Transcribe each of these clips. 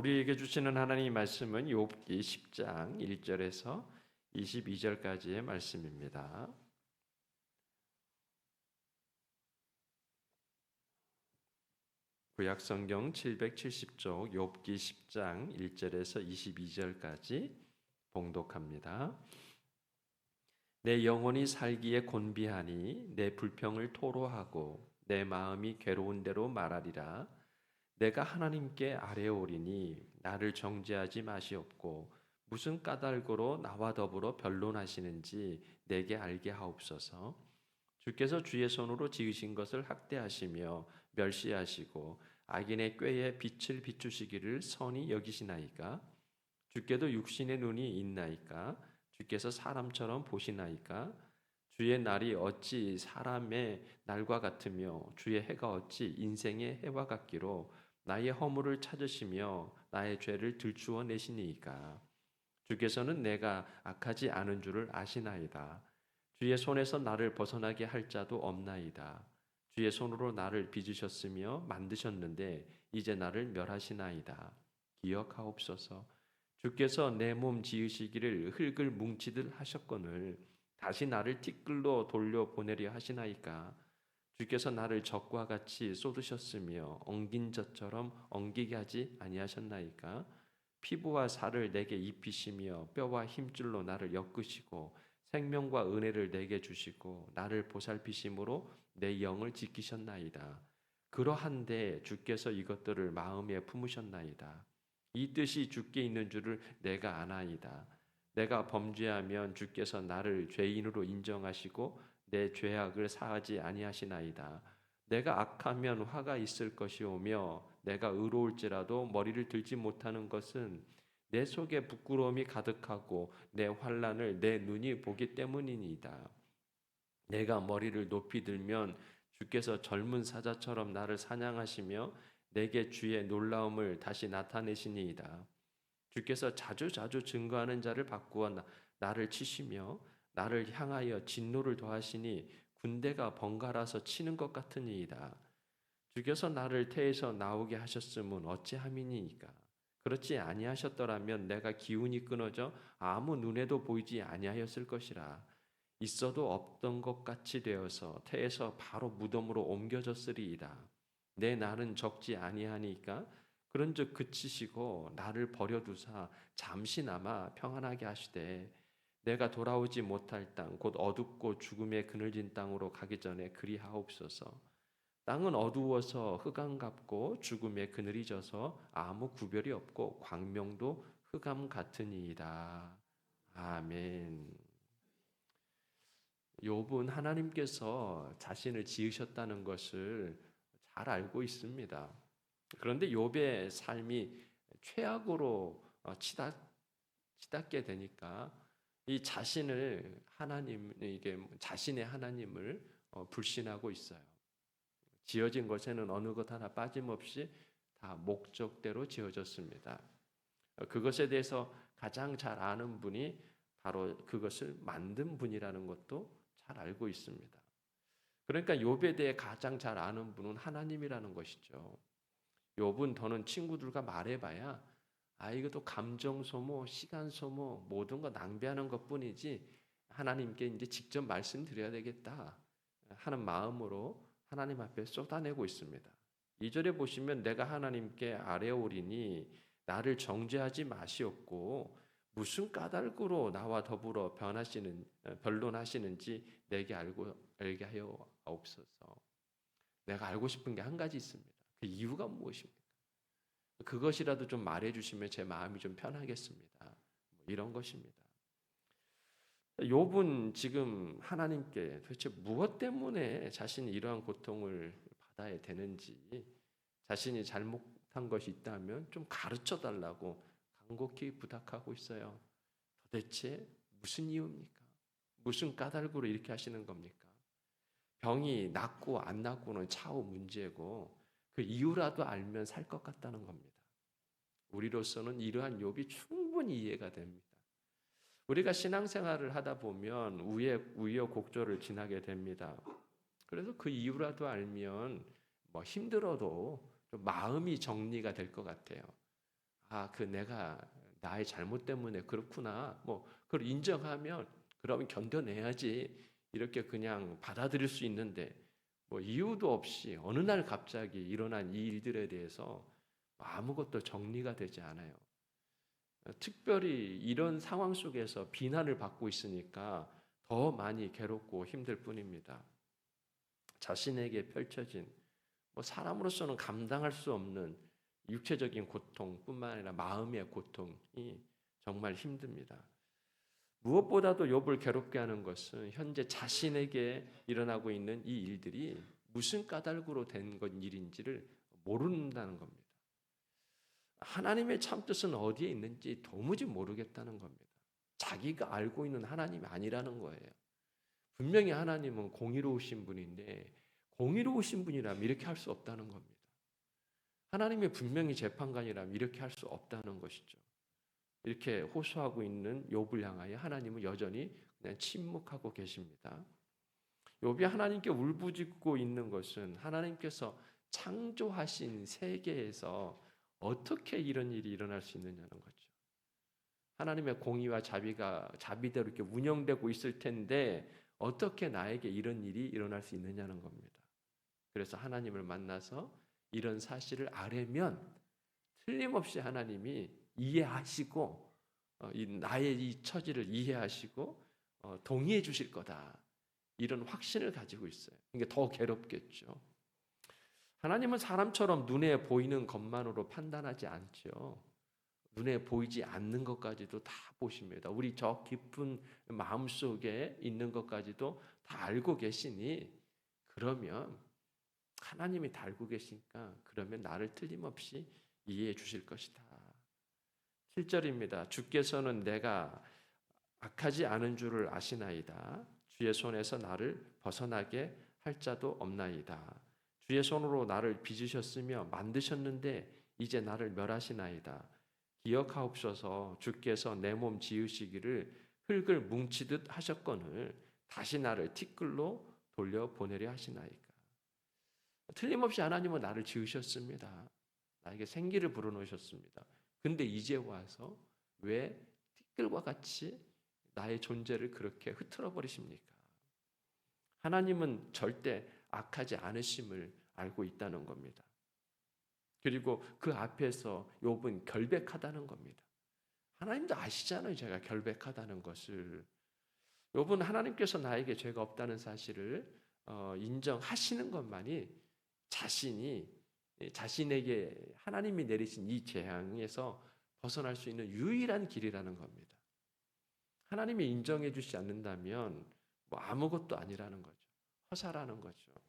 우리에게 주시는 하나님의 말씀은 욥기 10장 1절에서 22절까지의 말씀입니다. 구약 성경 770쪽 욥기 10장 1절에서 22절까지 봉독합니다. 내 영혼이 살기에 곤비하니 내 불평을 토로하고 내 마음이 괴로운 대로 말하리라 내가 하나님께 아뢰오리니 나를 정죄하지 마시옵고 무슨 까닭으로 나와 더불어 변론하시는지 내게 알게 하옵소서. 주께서 주의 손으로 지으신 것을 학대하시며 멸시하시고 악인의 꾀에 빛을 비추시기를 선히 여기시나이까? 주께도 육신의 눈이 있나이까? 주께서 사람처럼 보시나이까? 주의 날이 어찌 사람의 날과 같으며 주의 해가 어찌 인생의 해와 같기로 나의 허물을 찾으시며 나의 죄를 들추어 내시니이까. 주께서는 내가 악하지 않은 줄을 아시나이다. 주의 손에서 나를 벗어나게 할 자도 없나이다. 주의 손으로 나를 빚으셨으며 만드셨는데 이제 나를 멸하시나이다. 기억하옵소서. 주께서 내 몸 지으시기를 흙을 뭉치듯 하셨거늘 다시 나를 티끌로 돌려 보내려 하시나이까 주께서 나를 적과 같이 쏟으셨으며 엉긴 젖처럼 엉기게 하지 아니하셨나이까? 피부와 살을 내게 입히시며 뼈와 힘줄로 나를 엮으시고 생명과 은혜를 내게 주시고 나를 보살피심으로 내 영을 지키셨나이다. 그러한데 주께서 이것들을 마음에 품으셨나이다. 이 뜻이 주께 있는 줄을 내가 아나이다. 내가 범죄하면 주께서 나를 죄인으로 인정하시고 내 죄악을 사하지 아니하시나이다. 내가 악하면 화가 있을 것이오며 내가 의로울지라도 머리를 들지 못하는 것은 내 속에 부끄러움이 가득하고 내 환란을 내 눈이 보기 때문이니이다. 내가 머리를 높이 들면 주께서 젊은 사자처럼 나를 사냥하시며 내게 주의 놀라움을 다시 나타내시니이다. 주께서 자주 자주 증거하는 자를 바꾸어 나, 를 치시며 나를 향하여 진노를 더하시니 군대가 번갈아서 치는 것 같으니이다. 주께서 나를 태에서 나오게 하셨음은 어찌함이니이까? 그렇지 아니하셨더라면 내가 기운이 끊어져 아무 눈에도 보이지 아니하였을 것이라. 있어도 없던 것 같이 되어서 태에서 바로 무덤으로 옮겨졌으리이다. 내 날은 적지 아니하니까 그런즉 그치시고 나를 버려두사 잠시나마 평안하게 하시되 내가 돌아오지 못할 땅 곧 어둡고 죽음의 그늘진 땅으로 가기 전에 그리하옵소서. 땅은 어두워서 흑암 같고 죽음의 그늘이 져서 아무 구별이 없고 광명도 흑암 같으니이다. 아멘. 욥은 하나님께서 자신을 지으셨다는 것을 잘 알고 있습니다. 그런데 욥의 삶이 최악으로 어, 치닫, 치닫게 되니까 이 자신을 하나님 이게 자신의 하나님을 어, 불신하고 있어요. 지어진 것에는 어느 것 하나 빠짐없이 다 목적대로 지어졌습니다. 어, 그것에 대해서 가장 잘 아는 분이 바로 그것을 만든 분이라는 것도 잘 알고 있습니다. 그러니까 욥에 대해 가장 잘 아는 분은 하나님이라는 것이죠. 욥은 더는 친구들과 말해봐야 아 이것도 감정 소모, 시간 소모, 모든 거 낭비하는 것 뿐이지 하나님께 이제 직접 말씀드려야 되겠다 하는 마음으로 하나님 앞에 쏟아내고 있습니다. 2절에 보시면 내가 하나님께 아뢰오리니 나를 정죄하지 마시옵고 무슨 까닭으로 나와 더불어 변하시는 변론하시는지 내게 알고 알게 하여 없어서 내가 알고 싶은 게 한 가지 있습니다. 그 이유가 무엇입니까? 그것이라도 좀 말해 주시면 제 마음이 좀 편하겠습니다. 뭐 이런 것입니다. 욥은 지금 하나님께 도대체 무엇 때문에 자신이 이러한 고통을 받아야 되는지 자신이 잘못한 것이 있다면 좀 가르쳐 달라고 간곡히 부탁하고 있어요. 도대체 무슨 이유입니까? 무슨 까닭으로 이렇게 하시는 겁니까? 병이 낫고 안 낫고는 차후 문제고 그 이유라도 알면 살 것 같다는 겁니다. 우리로서는 이러한 욥이 충분히 이해가 됩니다. 우리가 신앙생활을 하다 보면 우여 우여곡절을 지나게 됩니다. 그래서 그 이유라도 알면 뭐 힘들어도 좀 마음이 정리가 될 것 같아요. 아, 그 내가 나의 잘못 때문에 그렇구나. 뭐 그걸 인정하면 그러면 견뎌내야지. 이렇게 그냥 받아들일 수 있는데 뭐 이유도 없이 어느 날 갑자기 일어난 이 일들에 대해서 아무것도 정리가 되지 않아요. 특별히 이런 상황 속에서 비난을 받고 있으니까 더 많이 괴롭고 힘들 뿐입니다. 자신에게 펼쳐진 뭐 사람으로서는 감당할 수 없는 육체적인 고통뿐만 아니라 마음의 고통이 정말 힘듭니다. 무엇보다도 욥을 괴롭게 하는 것은 현재 자신에게 일어나고 있는 이 일들이 무슨 까닭으로 된 것 일인지를 모른다는 겁니다. 하나님의 참 뜻은 어디에 있는지 도무지 모르겠다는 겁니다. 자기가 알고 있는 하나님이 아니라는 거예요. 분명히 하나님은 공의로우신 분인데 공의로우신 분이라면 이렇게 할 수 없다는 겁니다. 하나님이 분명히 재판관이라면 이렇게 할 수 없다는 것이죠. 이렇게 호소하고 있는 욥을 향하여 하나님은 여전히 그냥 침묵하고 계십니다. 욥이 하나님께 울부짖고 있는 것은 하나님께서 창조하신 세계에서 어떻게 이런 일이 일어날 수 있느냐는 거죠. 하나님의 공의와 자비가 자비대로 이렇게 운영되고 있을 텐데 어떻게 나에게 이런 일이 일어날 수 있느냐는 겁니다. 그래서 하나님을 만나서 이런 사실을 알면 틀림없이 하나님이 이해하시고 어, 이 나의 이 처지를 이해하시고 어, 동의해 주실 거다. 이런 확신을 가지고 있어요. 이게 더 괴롭겠죠. 하나님은 사람처럼 눈에 보이는 것만으로 판단하지 않죠. 눈에 보이지 않는 것까지도 다 보십니다. 우리 저 깊은 마음 속에 있는 것까지도 다 알고 계시니 그러면 하나님이 다 알고 계시니까 그러면 나를 틀림없이 이해해 주실 것이다. 7절입니다. 주께서는 내가 악하지 않은 줄을 아시나이다. 주의 손에서 나를 벗어나게 할 자도 없나이다. 주의 손으로 나를 빚으셨으며 만드셨는데 이제 나를 멸하시나이다. 기억하옵소서 주께서 내 몸 지으시기를 흙을 뭉치듯 하셨거늘 다시 나를 티끌로 돌려 보내려 하시나이까. 틀림없이 하나님은 나를 지으셨습니다. 나에게 생기를 불어넣으셨습니다. 근데 이제 와서 왜 티끌과 같이 나의 존재를 그렇게 흐트러 버리십니까? 하나님은 절대 악하지 않으심을 알고 있다는 겁니다. 그리고 그 앞에서 욥은 결백하다는 겁니다. 하나님도 아시잖아요. 제가 결백하다는 것을. 욥은 하나님께서 나에게 죄가 없다는 사실을 어, 인정하시는 것만이 자신이 자신에게 하나님이 내리신 이 재앙에서 벗어날 수 있는 유일한 길이라는 겁니다. 하나님이 인정해 주지 않는다면 뭐 아무것도 아니라는 거죠. 허사라는 거죠.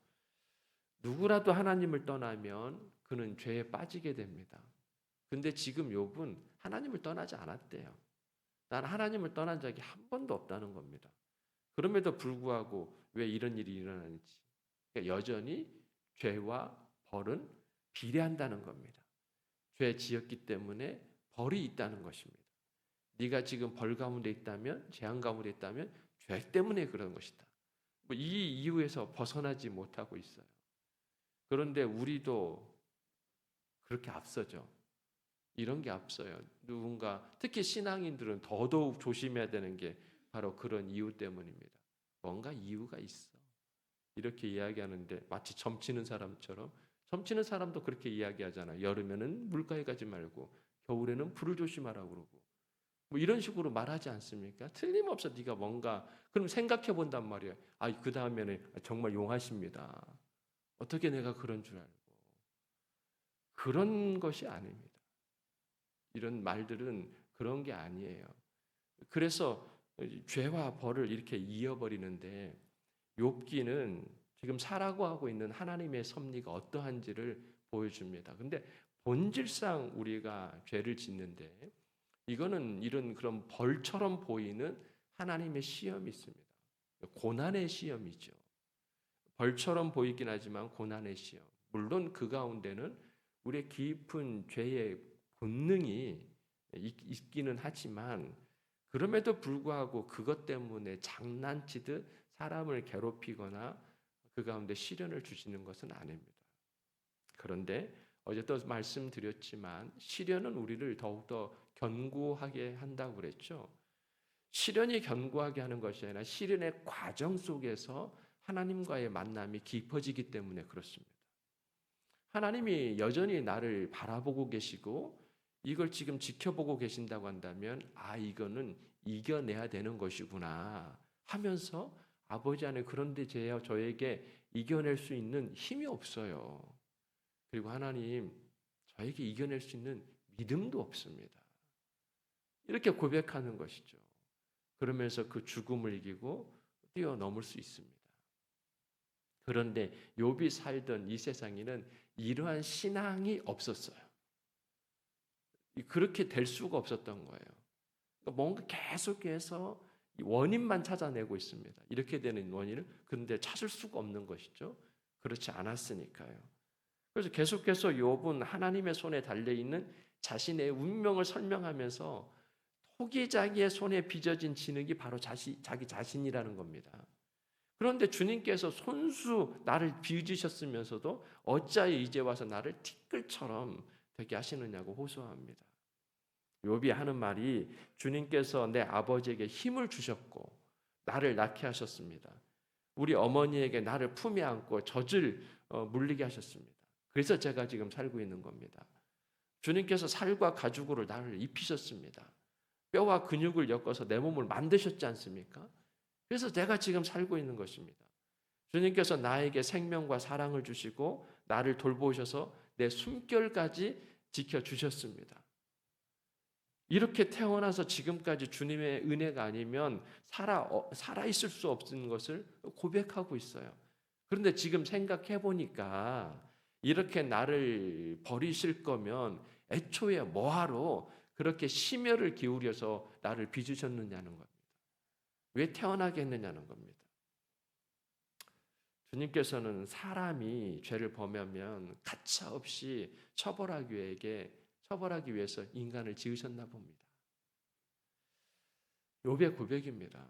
누구라도 하나님을 떠나면 그는 죄에 빠지게 됩니다. 근데 지금 욥은 하나님을 떠나지 않았대요. 난 하나님을 떠난 적이 한 번도 없다는 겁니다. 그럼에도 불구하고 왜 이런 일이 일어나는지 그러니까 여전히 죄와 벌은 비례한다는 겁니다. 죄 지었기 때문에 벌이 있다는 것입니다. 네가 지금 벌 가운데 있다면 재앙 가운데 있다면 죄 때문에 그런 것이다. 뭐 이 이유에서 벗어나지 못하고 있어요. 그런데 우리도 그렇게 앞서죠. 이런 게 앞서요. 누군가 특히 신앙인들은 더더욱 조심해야 되는 게 바로 그런 이유 때문입니다. 뭔가 이유가 있어. 이렇게 이야기하는데 마치 점치는 사람처럼 점치는 사람도 그렇게 이야기하잖아요. 여름에는 물가에 가지 말고 겨울에는 불을 조심하라고 그러고 뭐 이런 식으로 말하지 않습니까? 틀림없어 네가 뭔가 그럼 생각해 본단 말이에요. 아, 그 다음에는 정말 용하십니다. 어떻게 내가 그런 줄 알고 그런 것이 아닙니다. 이런 말들은 그런 게 아니에요. 그래서 죄와 벌을 이렇게 이어버리는데 욥기는 지금 사라고 하고 있는 하나님의 섭리가 어떠한지를 보여줍니다. 근데 본질상 우리가 죄를 짓는데 이거는 이런 그런 벌처럼 보이는 하나님의 시험이 있습니다. 고난의 시험이죠. 벌처럼 보이긴 하지만 고난의 시험. 물론 그 가운데는 우리의 깊은 죄의 본능이 있기는 하지만 그럼에도 불구하고 그것 때문에 장난치듯 사람을 괴롭히거나 그 가운데 시련을 주시는 것은 아닙니다. 그런데 어제도 말씀드렸지만 시련은 우리를 더욱더 견고하게 한다고 그랬죠. 시련이 견고하게 하는 것이 아니라 시련의 과정 속에서 하나님과의 만남이 깊어지기 때문에 그렇습니다. 하나님이 여전히 나를 바라보고 계시고 이걸 지금 지켜보고 계신다고 한다면 아 이거는 이겨내야 되는 것이구나 하면서 아버지 안에 그런데 제 저에게 이겨낼 수 있는 힘이 없어요. 그리고 하나님 저에게 이겨낼 수 있는 믿음도 없습니다. 이렇게 고백하는 것이죠. 그러면서 그 죽음을 이기고 뛰어넘을 수 있습니다. 그런데 욥이 살던 이 세상에는 이러한 신앙이 없었어요. 그렇게 될 수가 없었던 거예요. 그러니까 뭔가 계속해서 원인만 찾아내고 있습니다. 이렇게 되는 원인을 그런데 찾을 수가 없는 것이죠. 그렇지 않았으니까요. 그래서 계속해서 욥은 하나님의 손에 달려 있는 자신의 운명을 설명하면서 토기자기의 손에 빚어진 진흙이 바로 자시, 자기 자신이라는 겁니다. 그런데 주님께서 손수 나를 빚으셨으면서도 어찌하여 이제 와서 나를 티끌처럼 되게 하시느냐고 호소합니다. 욥이 하는 말이 주님께서 내 아버지에게 힘을 주셨고 나를 낳게 하셨습니다. 우리 어머니에게 나를 품에 안고 젖을 어, 물리게 하셨습니다. 그래서 제가 지금 살고 있는 겁니다. 주님께서 살과 가죽으로 나를 입히셨습니다. 뼈와 근육을 엮어서 내 몸을 만드셨지 않습니까? 그래서 내가 지금 살고 있는 것입니다. 주님께서 나에게 생명과 사랑을 주시고 나를 돌보셔서 내 숨결까지 지켜 주셨습니다. 이렇게 태어나서 지금까지 주님의 은혜가 아니면 살아 어, 살아 있을 수 없는 것을 고백하고 있어요. 그런데 지금 생각해 보니까 이렇게 나를 버리실 거면 애초에 뭐하러 그렇게 심혈을 기울여서 나를 빚으셨느냐는 겁니다. 왜 태어나게 했느냐는 겁니다. 주님께서는 사람이 죄를 범하면 가차 없이 처벌하기 위해 처벌하기 위해서 인간을 지으셨나 봅니다. 욥의 고백입니다.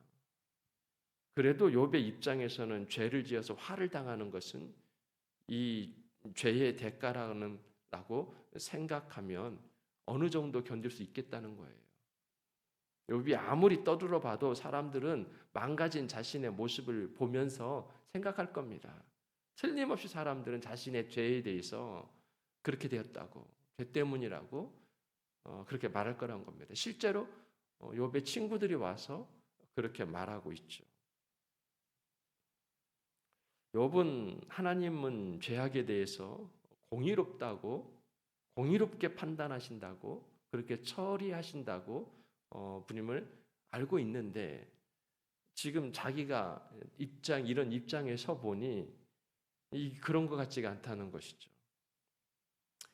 그래도 욥의 입장에서는 죄를 지어서 화를 당하는 것은 이 죄의 대가라는 라고 생각하면 어느 정도 견딜 수 있겠다는 거예요. 욥이 아무리 떠들어 봐도 사람들은 망가진 자신의 모습을 보면서 생각할 겁니다. 틀림없이 사람들은 자신의 죄에 대해서 그렇게 되었다고, 죄 때문이라고 어, 그렇게 말할 거란 겁니다. 실제로 어, 욥의 친구들이 와서 그렇게 말하고 있죠. 욥은 하나님은 죄악에 대해서 공의롭다고 공의롭게 판단하신다고 그렇게 처리하신다고 어, 부님을 알고 있는데 지금 자기가 입장 이런 입장에 서 보니 이 그런 것 같지가 않다는 것이죠.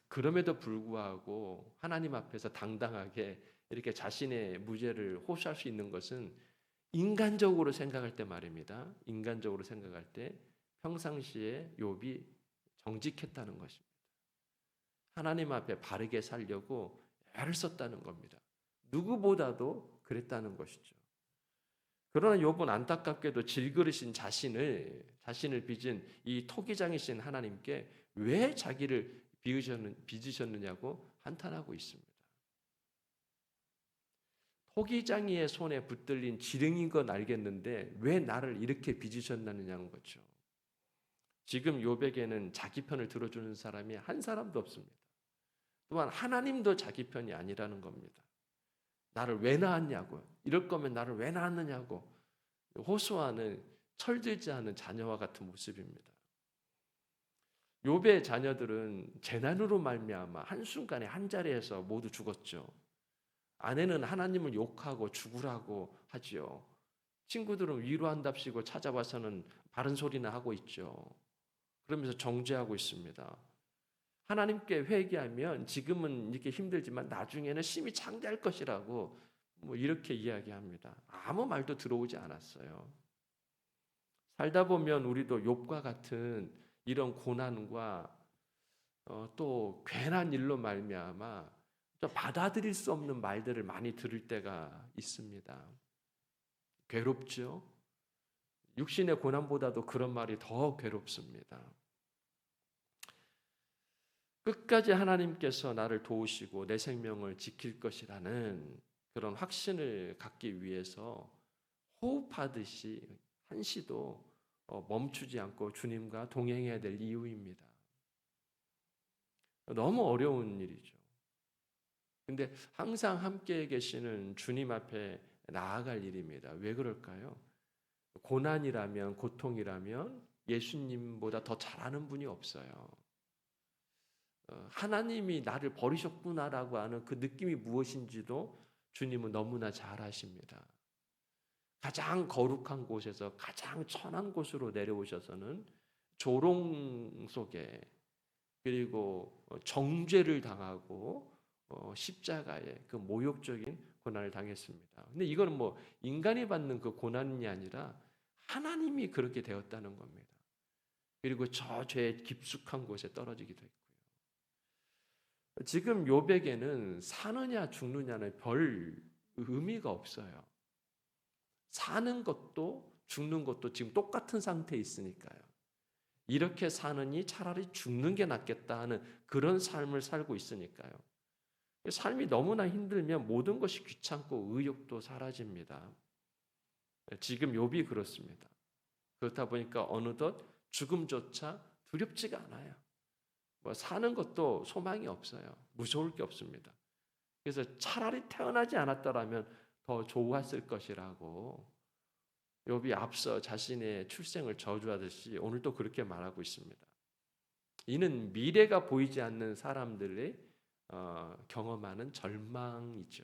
그럼에도 불구하고 하나님 앞에서 당당하게 이렇게 자신의 무죄를 호소할 수 있는 것은 인간적으로 생각할 때 말입니다. 인간적으로 생각할 때 평상시에 욥이 정직했다는 것입니다. 하나님 앞에 바르게 살려고 애를 썼다는 겁니다. 누구보다도 그랬다는 것이죠. 그러나 욥은 안타깝게도 질그릇인 자신을 자신을 빚은 이 토기장이신 하나님께 왜 자기를 빚으셨느냐고 한탄하고 있습니다. 토기장이의 손에 붙들린 지렁인 건 알겠는데 왜 나를 이렇게 빚으셨느냐는 거죠. 지금 욥에게는 자기 편을 들어주는 사람이 한 사람도 없습니다. 또한 하나님도 자기 편이 아니라는 겁니다. 나를 왜 낳았냐고. 이럴 거면 나를 왜 낳았느냐고. 호소하는 철들지 않은 자녀와 같은 모습입니다. 욥의 자녀들은 재난으로 말미암아 한순간에 한 자리에서 모두 죽었죠. 아내는 하나님을 욕하고 죽으라고 하지요. 친구들은 위로한답시고 찾아와서는 바른 소리나 하고 있죠. 그러면서 정죄하고 있습니다. 하나님께 회개하면 지금은 이렇게 힘들지만 나중에는 심히 창대할 것이라고 뭐 이렇게 이야기합니다. 아무 말도 들어오지 않았어요. 살다 보면 우리도 욥과 같은 이런 고난과 어, 또 괜한 일로 말미암아 받아들일 수 없는 말들을 많이 들을 때가 있습니다. 괴롭죠. 육신의 고난보다도 그런 말이 더 괴롭습니다. 끝까지 하나님께서 나를 도우시고 내 생명을 지킬 것이라는 그런 확신을 갖기 위해서 호흡하듯이 한시도 어, 멈추지 않고 주님과 동행해야 될 이유입니다. 너무 어려운 일이죠. 근데 항상 함께 계시는 주님 앞에 나아갈 일입니다. 왜 그럴까요? 고난이라면 고통이라면 예수님보다 더 잘하는 분이 없어요. 어, 하나님이 나를 버리셨구나라고 하는 그 느낌이 무엇인지도 주님은 너무나 잘 아십니다. 가장 거룩한 곳에서 가장 천한 곳으로 내려오셔서는 조롱 속에 그리고 정죄를 당하고 어, 십자가에 그 모욕적인 고난을 당했습니다. 근데 이거는 뭐 인간이 받는 그 고난이 아니라 하나님이 그렇게 되었다는 겁니다. 그리고 저 죄의 깊숙한 곳에 떨어지기도 했고요. 지금 요백에는 사느냐 죽느냐는 별 의미가 없어요. 사는 것도 죽는 것도 지금 똑같은 상태에 있으니까요. 이렇게 사느니 차라리 죽는 게 낫겠다 하는 그런 삶을 살고 있으니까요. 삶이 너무나 힘들면 모든 것이 귀찮고 의욕도 사라집니다. 지금 욥이 그렇습니다. 그렇다 보니까 어느덧 죽음조차 두렵지가 않아요. 뭐 사는 것도 소망이 없어요. 무서울 게 없습니다. 그래서 차라리 태어나지 않았더라면 더 좋았을 것이라고 욥이 앞서 자신의 출생을 저주하듯이 오늘도 그렇게 말하고 있습니다. 이는 미래가 보이지 않는 사람들의 어, 경험하는 절망이죠.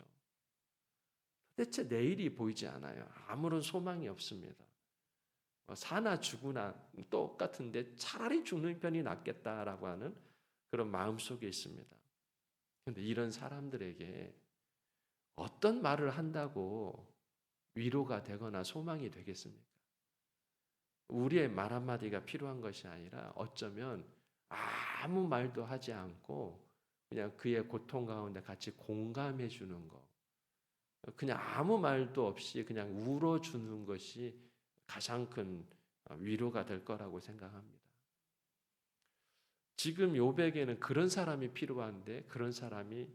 대체 내일이 보이지 않아요. 아무런 소망이 없습니다. 어, 사나 죽으나 똑같은데 차라리 죽는 편이 낫겠다라고 하는 그런 마음 속에 있습니다. 그런데 이런 사람들에게 어떤 말을 한다고 위로가 되거나 소망이 되겠습니까? 우리의 말 한마디가 필요한 것이 아니라 어쩌면 아무 말도 하지 않고 그냥 그의 고통 가운데 같이 공감해 주는 거. 그냥 아무 말도 없이 그냥 울어주는 것이 가장 큰 위로가 될 거라고 생각합니다. 지금 요백에는 그런 사람이 필요한데 그런 사람이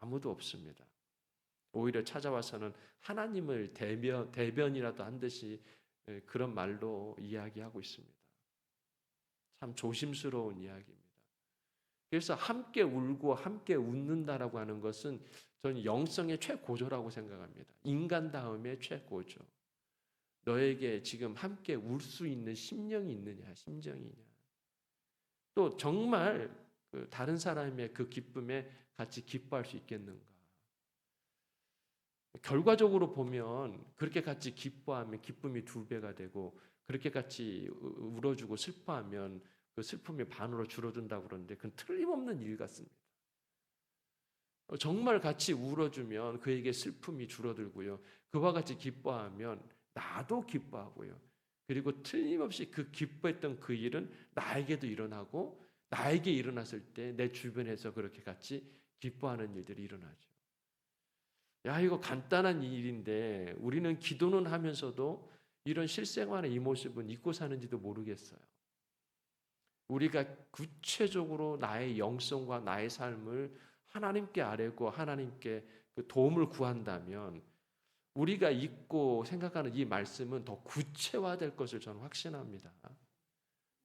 아무도 없습니다. 오히려 찾아와서는 하나님을 대변, 대변이라도 한 듯이 예, 그런 말로 이야기하고 있습니다. 참 조심스러운 이야기입니다. 그래서 함께 울고 함께 웃는다라고 하는 것은 저는 영성의 최고조라고 생각합니다. 인간 다음에 최고조. 너에게 지금 함께 울 수 있는 심령이 있느냐, 심정이냐. 또 정말 그 다른 사람의 그 기쁨에 같이 기뻐할 수 있겠는가? 결과적으로 보면 그렇게 같이 기뻐하면 기쁨이 두 배가 되고 그렇게 같이 울어주고 슬퍼하면 그 슬픔이 반으로 줄어든다고 그러는데 그건 틀림없는 일 같습니다. 정말 같이 울어주면 그에게 슬픔이 줄어들고요. 그와 같이 기뻐하면 나도 기뻐하고요. 그리고 틀림없이 그 기뻐했던 그 일은 나에게도 일어나고 나에게 일어났을 때 내 주변에서 그렇게 같이 기뻐하는 일들이 일어나죠. 야, 이거 간단한 일인데 우리는 기도는 하면서도 이런 실생활의 이 모습은 잊고 사는지도 모르겠어요. 우리가 구체적으로 나의 영성과 나의 삶을 하나님께 아뢰고 하나님께 그 도움을 구한다면 우리가 잊고 생각하는 이 말씀은 더 구체화될 것을 저는 확신합니다.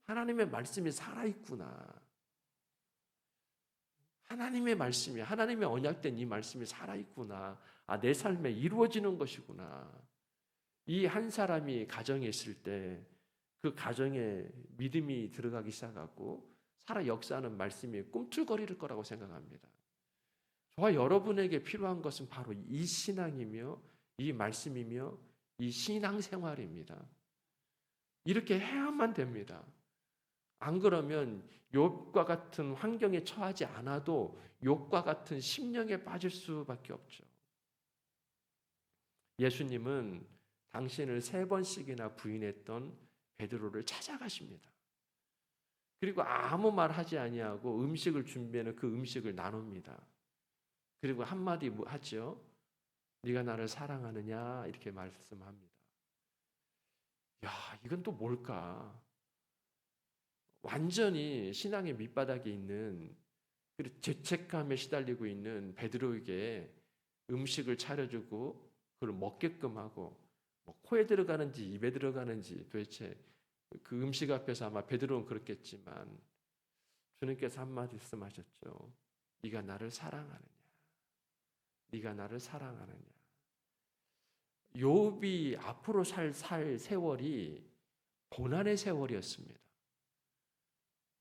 하나님의 말씀이 살아있구나. 하나님의 말씀이, 하나님의 언약된 이 말씀이 살아있구나. 아, 내 삶에 이루어지는 것이구나. 이 한 사람이 가정에 있을 때 그 가정에 믿음이 들어가기 시작하고 살아 역사하는 말씀이 꿈틀거릴 거라고 생각합니다. 저와 여러분에게 필요한 것은 바로 이 신앙이며 이 말씀이며 이 신앙 생활입니다. 이렇게 해야만 됩니다. 안 그러면 욕과 같은 환경에 처하지 않아도 욕과 같은 심령에 빠질 수밖에 없죠. 예수님은 당신을 세 번씩이나 부인했던 베드로를 찾아가십니다. 그리고 아무 말 하지 아니하고 음식을 준비하는 그 음식을 나눕니다. 그리고 한마디 뭐 하죠. 네가 나를 사랑하느냐 이렇게 말씀합니다. 야, 이건 또 뭘까? 완전히 신앙의 밑바닥에 있는 그리고 죄책감에 시달리고 있는 베드로에게 음식을 차려주고 그걸 먹게끔 하고 뭐 코에 들어가는지 입에 들어가는지 도대체 그 음식 앞에서 아마 베드로는 그렇겠지만 주님께서 한마디 말씀하셨죠. 네가 나를 사랑하느냐? 네가 나를 사랑하느냐? 욥이 앞으로 살, 살 세월이 고난의 세월이었습니다.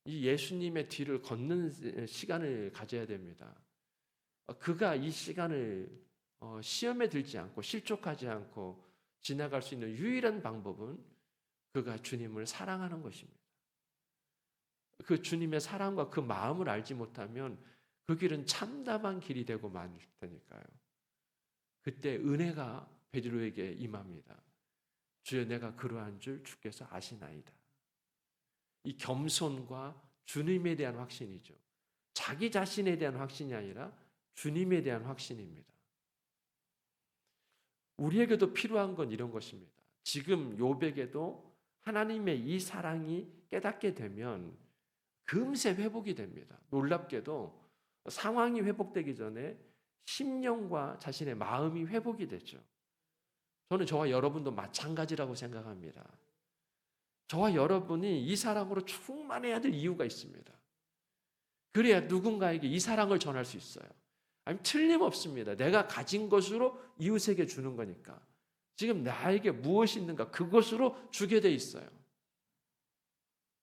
이 예수님의 뒤를 걷는 시간을 가져야 됩니다. 그가 이 시간을 어, 시험에 들지 않고 실족하지 않고 지나갈 수 있는 유일한 방법은 그가 주님을 사랑하는 것입니다. 그 주님의 사랑과 그 마음을 알지 못하면 그 길은 참담한 길이 되고 말 테니까요. 그때 은혜가 베드로에게 임합니다. 주여 내가 그러한 줄 주께서 아시나이다. 이 겸손과 주님에 대한 확신이죠. 자기 자신에 대한 확신이 아니라 주님에 대한 확신입니다. 우리에게도 필요한 건 이런 것입니다. 지금 요백에도 하나님의 이 사랑이 깨닫게 되면 금세 회복이 됩니다. 놀랍게도 상황이 회복되기 전에 심령과 자신의 마음이 회복이 되죠. 저는 저와 여러분도 마찬가지라고 생각합니다. 저와 여러분이 이 사랑으로 충만해야 될 이유가 있습니다. 그래야 누군가에게 이 사랑을 전할 수 있어요. 아니 틀림없습니다. 내가 가진 것으로 이웃에게 주는 거니까. 지금 나에게 무엇이 있는가 그것으로 주게 돼 있어요.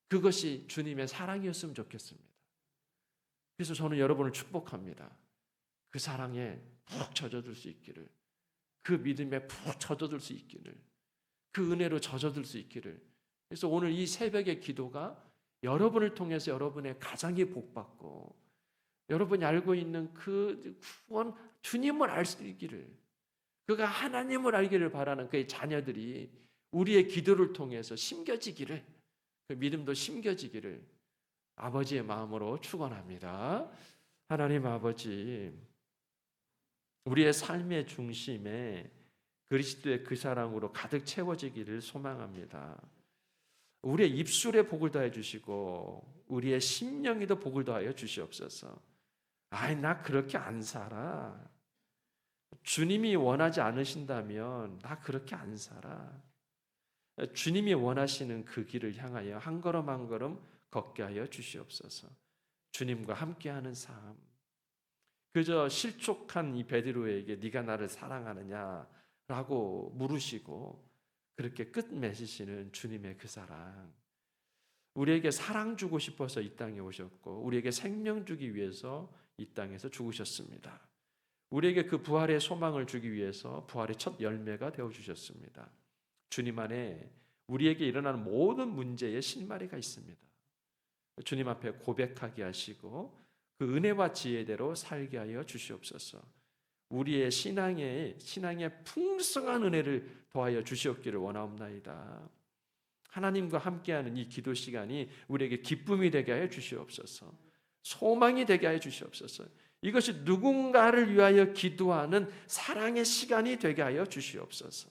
그것이 주님의 사랑이었으면 좋겠습니다. 그래서 저는 여러분을 축복합니다. 그 사랑에 푹 젖어들 수 있기를, 그 믿음에 푹 젖어들 수 있기를, 그 은혜로 젖어들 수 있기를. 그래서 오늘 이 새벽의 기도가 여러분을 통해서 여러분의 가정이 복받고 여러분이 알고 있는 그 구원 주님을 알 수 있기를 그가 하나님을 알기를 바라는 그의 자녀들이 우리의 기도를 통해서 심겨지기를 그 믿음도 심겨지기를 아버지의 마음으로 축원합니다. 하나님 아버지 우리의 삶의 중심에 그리스도의 그 사랑으로 가득 채워지기를 소망합니다. 우리의 입술에 복을 더해 주시고 우리의 심령에도 복을 더하여 주시옵소서. 아이 나 그렇게 안 살아. 주님이 원하지 않으신다면 나 그렇게 안 살아. 주님이 원하시는 그 길을 향하여 한 걸음 한 걸음 걷게 하여 주시옵소서. 주님과 함께하는 삶. 그저 실족한 이 베드로에게 네가 나를 사랑하느냐라고 물으시고 그렇게 끝 맺으시는 주님의 그 사랑. 우리에게 사랑 주고 싶어서 이 땅에 오셨고 우리에게 생명 주기 위해서 이 땅에서 죽으셨습니다. 우리에게 그 부활의 소망을 주기 위해서 부활의 첫 열매가 되어 주셨습니다. 주님 안에 우리에게 일어나는 모든 문제에 실마리가 있습니다. 주님 앞에 고백하게 하시고 그 은혜와 지혜대로 살게 하여 주시옵소서. 우리의 신앙에 신앙의 풍성한 은혜를 더하여 주시옵기를 원하옵나이다. 하나님과 함께하는 이 기도 시간이 우리에게 기쁨이 되게 하여 주시옵소서. 소망이 되게 하여 주시옵소서. 이것이 누군가를 위하여 기도하는 사랑의 시간이 되게 하여 주시옵소서.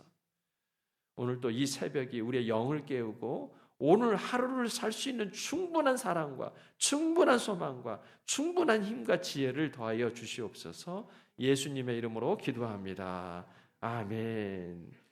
오늘 또 이 새벽이 우리의 영을 깨우고 오늘 하루를 살 수 있는 충분한 사랑과 충분한 소망과 충분한 힘과 지혜를 더하여 주시옵소서 예수님의 이름으로 기도합니다. 아멘.